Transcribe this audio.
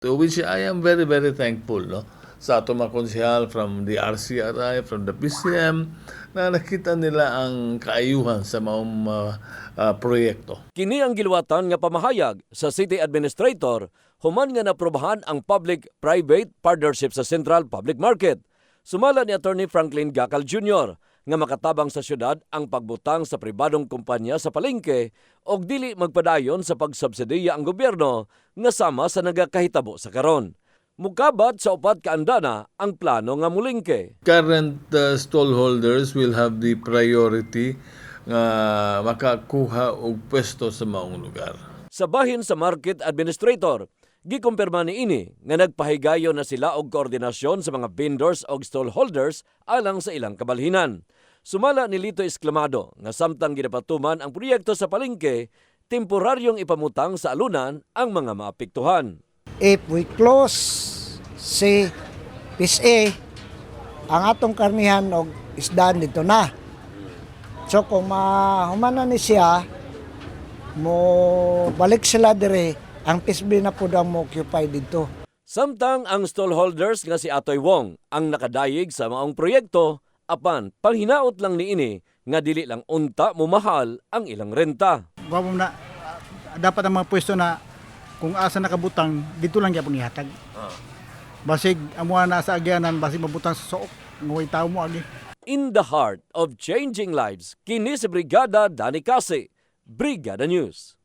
To which I am very, very thankful, no? Sa ato mga konsyal from the RCRI, from the PCM, na nakita nila ang kaayuhan sa maong uh, uh, proyekto. Kini ang giluwatan nga pamahayag sa City Administrator human nga naprobahan ang public-private partnership sa Central Public Market. Sumala ni Attorney Franklin Gacal Jr. nga makatabang sa syudad ang pagbutang sa pribadong kumpanya sa palengke og dili magpadayon sa pagsubsidiya ang gobyerno nga sama sa nagakahitabo sa karon. Mukabat sa upat ka andana ang plano nga mulingke. Current uh, stallholders will have the priority nga makakuha og pwesto sa maong lugar. Sa bahin sa Market Administrator, gikumpirma ni ini nga nagpahigayon na sila og koordinasyon sa mga vendors og stallholders alang sa ilang kabalhinan. Sumala ni Lito Esclamado nga samtang ginapatuman ang proyekto sa palengke, temporaryong ipamutang sa alunan ang mga maapektuhan. if we close si PSA, ang atong karnihan og isdaan dito na. So kung mahumana ni siya, mo balik sila dire, ang PSB na po daw mo occupy dito. Samtang ang stallholders nga si Atoy Wong ang nakadayig sa maong proyekto, apan panghinaot lang ni ini nga dili lang unta mumahal ang ilang renta. Wamo na dapat ang mga pwesto na kung asa nakabutang dito lang gyapon ihatag. Basig amo na sa agyanan basig mabutang sa suok ngoy tawo mo agi. In the heart of changing lives, kini si Brigada Dani Kasi, Brigada News.